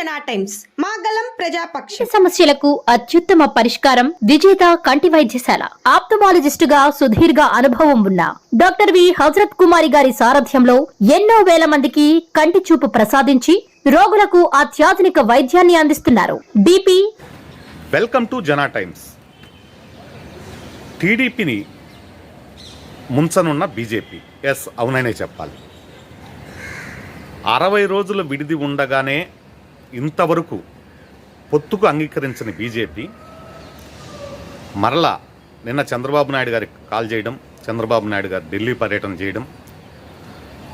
జనా టైమ్స్. మాగళం ప్రజాపక్ష. సమస్యలకు అత్యుత్తమ పరిష్కారం విజేత కంటి వైద్యశాల. ఆప్థమాలజిస్ట్గా సుదీర్ఘ అనుభవం ఉన్న డాక్టర్ వి. హజరత్ కుమారి గారి సారథ్యంలో ఎన్నో వేల మందికి కంటి చూపు ప్రసాదించి రోగులకు అత్యాధునిక వైద్యాన్ని అందిస్తున్నారు. BP welcome to Jana Times. టీడీపీని ముంచనున్న బీజేపీ. ఎస్ అవుననే చెప్పాలి. అరవై రోజుల విడిది ఉండగానే ఇంతవరకు పొత్తుకు అంగీకరించిన బీజేపీ మరలా నిన్న చంద్రబాబు నాయుడు గారికి కాల్ చేయడం చంద్రబాబు నాయుడు గారు ఢిల్లీ పర్యటన చేయడం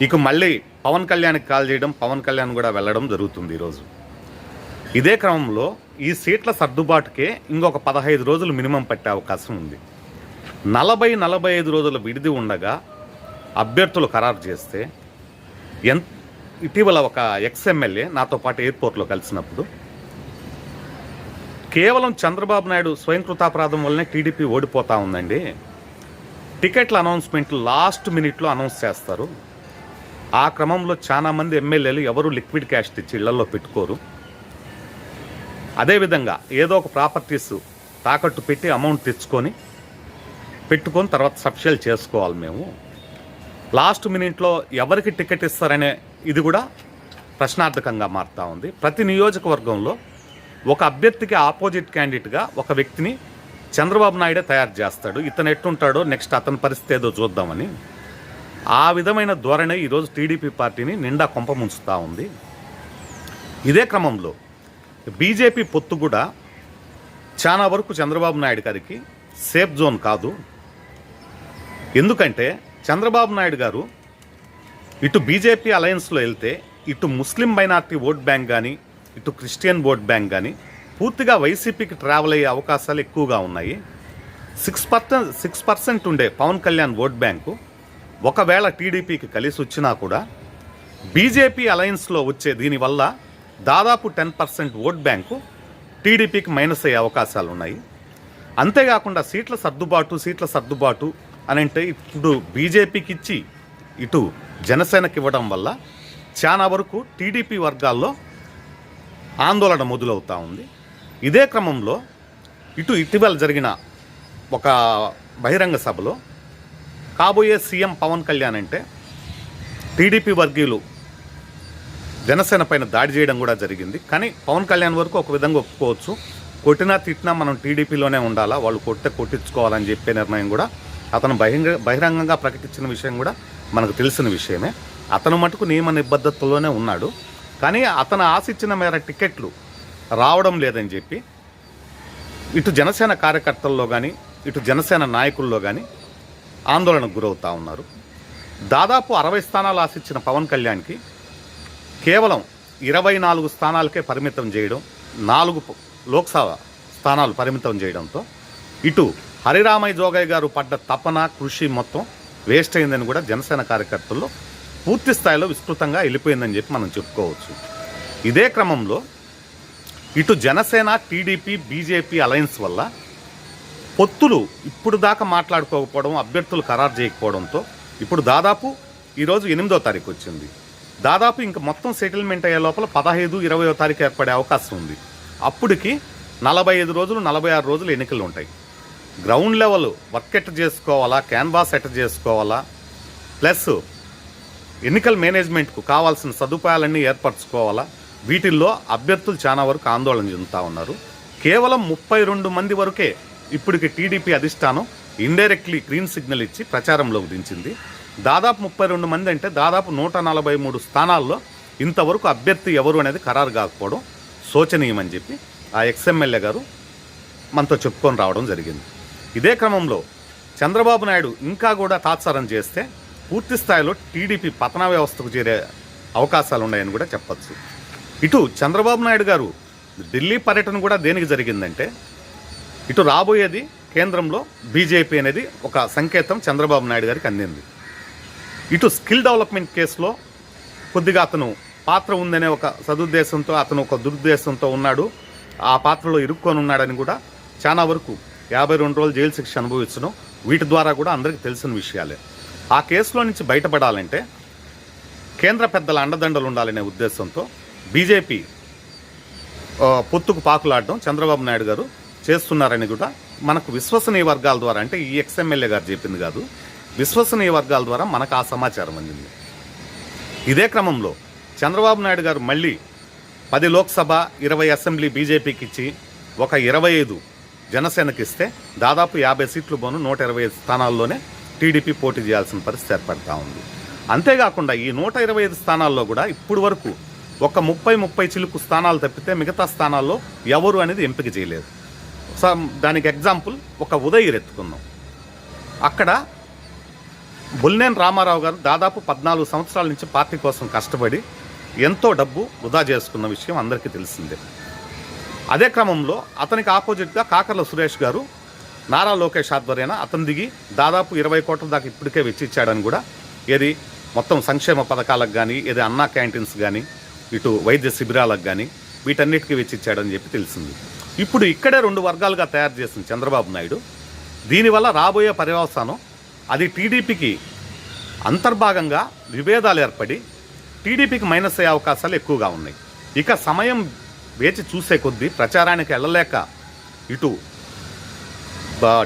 ఇక మళ్ళీ పవన్ కళ్యాణ్కి కాల్ చేయడం పవన్ కళ్యాణ్ కూడా వెళ్ళడం జరుగుతుంది ఈరోజు. ఇదే క్రమంలో ఈ సీట్ల సర్దుబాటుకే ఇంకొక పదహైదు రోజులు మినిమం పట్టే అవకాశం ఉంది. నలభై నలభై ఐదు రోజుల విడిది ఉండగా అభ్యర్థులు ఖరారు చేస్తే ఎంత ఇటీవల ఒక ఎక్స్ఎమ్మెల్యే నాతో పాటు ఎయిర్పోర్ట్లో కలిసినప్పుడు కేవలం చంద్రబాబు నాయుడు స్వయంకృతాపరాధం వల్లనే టీడీపీ ఓడిపోతా ఉందండి. టికెట్ల అనౌన్స్మెంట్లు లాస్ట్ మినిట్లో అనౌన్స్ చేస్తారు. ఆ క్రమంలో చాలామంది ఎమ్మెల్యేలు ఎవరు లిక్విడ్ క్యాష్ తెచ్చి ఇళ్ళలో పెట్టుకోరు. అదేవిధంగా ఏదో ఒక ప్రాపర్టీస్ తాకట్టు పెట్టి అమౌంట్ తెచ్చుకొని పెట్టుకొని తర్వాత సబ్షియల్ చేసుకోవాలి మేము. లాస్ట్ మినిట్లో ఎవరికి టికెట్ ఇస్తారనే ఇది కూడా ప్రశ్నార్థకంగా మారుతూ ఉంది. ప్రతి నియోజకవర్గంలో ఒక అభ్యర్థికి ఆపోజిట్ క్యాండిడేట్గా ఒక వ్యక్తిని చంద్రబాబు నాయుడే తయారు చేస్తాడు. ఇతను ఎట్టుంటాడో నెక్స్ట్ అతని పరిస్థితి ఏదో చూద్దామని. ఆ విధమైన ధోరణి ఈరోజు టీడీపీ పార్టీని నిండా కొంప ముంచుతూ ఉంది. ఇదే క్రమంలో బీజేపీ పొత్తు కూడా చాలా వరకు చంద్రబాబు నాయుడు గారికి సేఫ్ జోన్ కాదు. ఎందుకంటే చంద్రబాబు నాయుడు గారు ఇటు బీజేపీ అలయన్స్లో వెళ్తే ఇటు ముస్లిం మైనార్టీ ఓట్ బ్యాంక్ కానీ ఇటు క్రిస్టియన్ ఓట్ బ్యాంక్ కానీ పూర్తిగా వైసీపీకి ట్రావెల్ అయ్యే అవకాశాలు ఎక్కువగా ఉన్నాయి. సిక్స్ పర్సెంట్ సిక్స్ పర్సెంట్ ఉండే పవన్ కళ్యాణ్ ఓట్ బ్యాంకు ఒకవేళ టీడీపీకి కలిసి వచ్చినా కూడా బీజేపీ అలయన్స్లో వచ్చే దీనివల్ల దాదాపు టెన్ పర్సెంట్ ఓట్ బ్యాంకు టీడీపీకి మైనస్ అయ్యే అవకాశాలు ఉన్నాయి. అంతేకాకుండా సీట్ల సర్దుబాటు సీట్ల సర్దుబాటు అని అంటే ఇప్పుడు బీజేపీకి ఇచ్చి ఇటు జనసేనకి ఇవ్వడం వల్ల చాలా వరకు టీడీపీ వర్గాల్లో ఆందోళన మొదలవుతూ ఉంది. ఇదే క్రమంలో ఇటు ఇటీవల జరిగిన ఒక బహిరంగ సభలో కాబోయే సీఎం పవన్ కళ్యాణ్ అంటే టీడీపీ వర్గీయులు జనసేన పైన దాడి చేయడం కూడా జరిగింది. కానీ పవన్ కళ్యాణ్ వరకు ఒక విధంగా ఒప్పుకోవచ్చు. కొట్టినా తిట్టినా మనం టీడీపీలోనే ఉండాలా? వాళ్ళు కొట్టే కొట్టించుకోవాలని చెప్పే నిర్ణయం కూడా అతను బహిరంగ బహిరంగంగా ప్రకటించిన విషయం కూడా మనకు తెలిసిన విషయమే. అతను మటుకు నియమ నిబద్ధతలోనే ఉన్నాడు. కానీ అతను ఆశించిన మేర టికెట్లు రావడం లేదని చెప్పి ఇటు జనసేన కార్యకర్తల్లో కానీ ఇటు జనసేన నాయకుల్లో కానీ ఆందోళనకు గురవుతూ ఉన్నారు. దాదాపు అరవై స్థానాలు ఆశించిన పవన్ కళ్యాణ్కి కేవలం ఇరవై నాలుగు స్థానాలకే పరిమితం చేయడం నాలుగు లోక్సభ స్థానాలు పరిమితం చేయడంతో ఇటు హరిరామయ్య జోగయ్య గారు పడ్డ తపన కృషి మొత్తం వేస్ట్ అయిందని కూడా జనసేన కార్యకర్తల్లో పూర్తి స్థాయిలో విస్తృతంగా వెళ్ళిపోయిందని చెప్పి మనం చెప్పుకోవచ్చు. ఇదే క్రమంలో ఇటు జనసేన టీడీపీ బీజేపీ అలయన్స్ వల్ల పొత్తులు ఇప్పుడు దాకా మాట్లాడుకోకపోవడం అభ్యర్థులు ఖరారు చేయకపోవడంతో ఇప్పుడు దాదాపు ఈరోజు ఎనిమిదో తారీఖు వచ్చింది. దాదాపు ఇంకా మొత్తం సెటిల్మెంట్ అయ్యే లోపల పదహైదు ఇరవయో తారీఖు ఏర్పడే అవకాశం ఉంది. అప్పటికి నలభై ఐదు రోజులు నలభై ఆరు రోజులు ఎన్నికలు ఉంటాయి. గ్రౌండ్ లెవెల్ వర్క్ ఎట్ చేసుకోవాలా క్యాన్వాస్ ఎట్ చేసుకోవాలా ప్లస్ ఎన్నికల మేనేజ్మెంట్కు కావాల్సిన సదుపాయాలన్నీ ఏర్పరచుకోవాలా వీటిల్లో అభ్యర్థులు చాలా వరకు ఆందోళన చెందుతూ ఉన్నారు. కేవలం ముప్పై రెండు మంది వరకే ఇప్పటికి టీడీపీ అధిష్టానం ఇండైరెక్ట్లీ గ్రీన్ సిగ్నల్ ఇచ్చి ప్రచారంలోకి దించింది దాదాపు ముప్పై రెండు మంది అంటే దాదాపు నూట నలభై మూడు స్థానాల్లో ఇంతవరకు అభ్యర్థి ఎవరు అనేది ఖరారు కాకపోవడం శోచనీయమని చెప్పి ఆ ఎక్స్ఎమ్మెల్యే గారు మనతో చెప్పుకొని రావడం జరిగింది. ఇదే క్రమంలో చంద్రబాబు నాయుడు ఇంకా కూడా తాత్సారం చేస్తే పూర్తి స్థాయిలో టీడీపీ పతన వ్యవస్థకు చేరే అవకాశాలు ఉన్నాయని కూడా చెప్పచ్చు. ఇటు చంద్రబాబు నాయుడు గారు ఢిల్లీ పర్యటన కూడా దేనికి జరిగిందంటే ఇటు రాబోయేది కేంద్రంలో బీజేపీ అనేది ఒక సంకేతం చంద్రబాబు నాయుడు గారికి అందింది. ఇటు స్కిల్ డెవలప్మెంట్ కేసులో కొద్దిగా అతను పాత్ర ఉందనే ఒక సదుద్దేశంతో అతను ఒక దురుద్దేశంతో ఉన్నాడు. ఆ పాత్రలో ఇరుక్కొని ఉన్నాడని కూడా చాలా వరకు యాభై రెండు రోజులు జైలు శిక్ష అనుభవించడం వీటి ద్వారా కూడా అందరికీ తెలిసిన విషయాలే. ఆ కేసులో నుంచి బయటపడాలంటే కేంద్ర పెద్దల అండదండలు ఉండాలనే ఉద్దేశంతో బీజేపీ పొత్తుకు పాకులాడడం చంద్రబాబు నాయుడు గారు చేస్తున్నారని కూడా మనకు విశ్వసనీయ వర్గాల ద్వారా అంటే ఈ ఎక్స్ఎమ్మెల్యే గారు చెప్పింది కాదు విశ్వసనీయ వర్గాల ద్వారా మనకు ఆ సమాచారం అందింది. ఇదే క్రమంలో చంద్రబాబు నాయుడు గారు మళ్ళీ పది లోక్సభ ఇరవై అసెంబ్లీ బీజేపీకి ఇచ్చి ఒక ఇరవై ఐదు జనసేనకి ఇస్తే దాదాపు యాభై సీట్లు పోను నూట ఇరవై ఐదు స్థానాల్లోనే టీడీపీ పోటీ చేయాల్సిన పరిస్థితి ఏర్పడతా ఉంది. అంతేకాకుండా ఈ నూట ఇరవై ఐదు స్థానాల్లో కూడా ఇప్పుడు వరకు ఒక ముప్పై ముప్పై చిలుకు స్థానాలు తప్పితే మిగతా స్థానాల్లో ఎవరు అనేది ఎంపిక చేయలేదు. సో దానికి ఎగ్జాంపుల్ ఒక ఉదయ్ ఎత్తుకుందాం. అక్కడ బుల్నేన్ రామారావు గారు దాదాపు పద్నాలుగు సంవత్సరాల నుంచి పార్టీ కోసం కష్టపడి ఎంతో డబ్బు వృధా చేసుకున్న విషయం అందరికీ తెలిసిందే. అదే క్రమంలో అతనికి ఆపోజిట్గా కాకర్ల సురేష్ గారు నారా లోకేష్ ఆధ్వర్యాన అతను దిగి దాదాపు ఇరవై కోట్ల దాకా ఇప్పటికే వెచ్చిచ్చాడని కూడా ఏది మొత్తం సంక్షేమ పథకాలకు కానీ ఏది అన్నా క్యాంటీన్స్ కానీ ఇటు వైద్య శిబిరాలకు కానీ వీటన్నిటికీ వెచ్చిచ్చాడని చెప్పి తెలిసింది. ఇప్పుడు ఇక్కడే రెండు వర్గాలుగా తయారు చేసిన చంద్రబాబు నాయుడు దీనివల్ల రాబోయే పర్యవసానం అది టీడీపీకి అంతర్భాగంగా విభేదాలు ఏర్పడి టీడీపీకి మైనస్ అయ్యే అవకాశాలు ఎక్కువగా ఉన్నాయి. ఇక సమయం వేచి చూసే కొద్దీ ప్రచారానికి వెళ్ళలేక ఇటు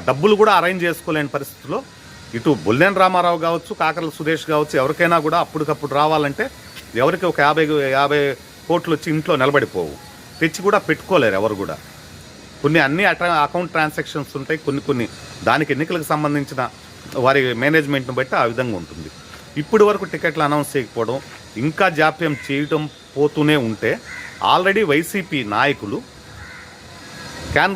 డబ్బులు కూడా అరేంజ్ చేసుకోలేని పరిస్థితిలో ఇటు బుల్లెన్ రామారావు కావచ్చు కాకరల సురేష్ కావచ్చు ఎవరికైనా కూడా అప్పటికప్పుడు రావాలంటే ఎవరికి ఒక యాభై యాభై కోట్లు వచ్చి ఇంట్లో నిలబడిపోవు. తెచ్చి కూడా పెట్టుకోలేరు ఎవరు కూడా. కొన్ని అన్ని అకౌంట్ ట్రాన్సాక్షన్స్ ఉంటాయి కొన్ని కొన్ని దానికి ఎన్నికలకు సంబంధించిన వారి మేనేజ్మెంట్ను బట్టి ఆ విధంగా ఉంటుంది. ఇప్పటి వరకు టికెట్లు అనౌన్స్ చేయకపోవడం ఇంకా జాప్యం చేయటం పోతూనే ఉంటే ఆల్రెడీ వైసీపీ నాయకులు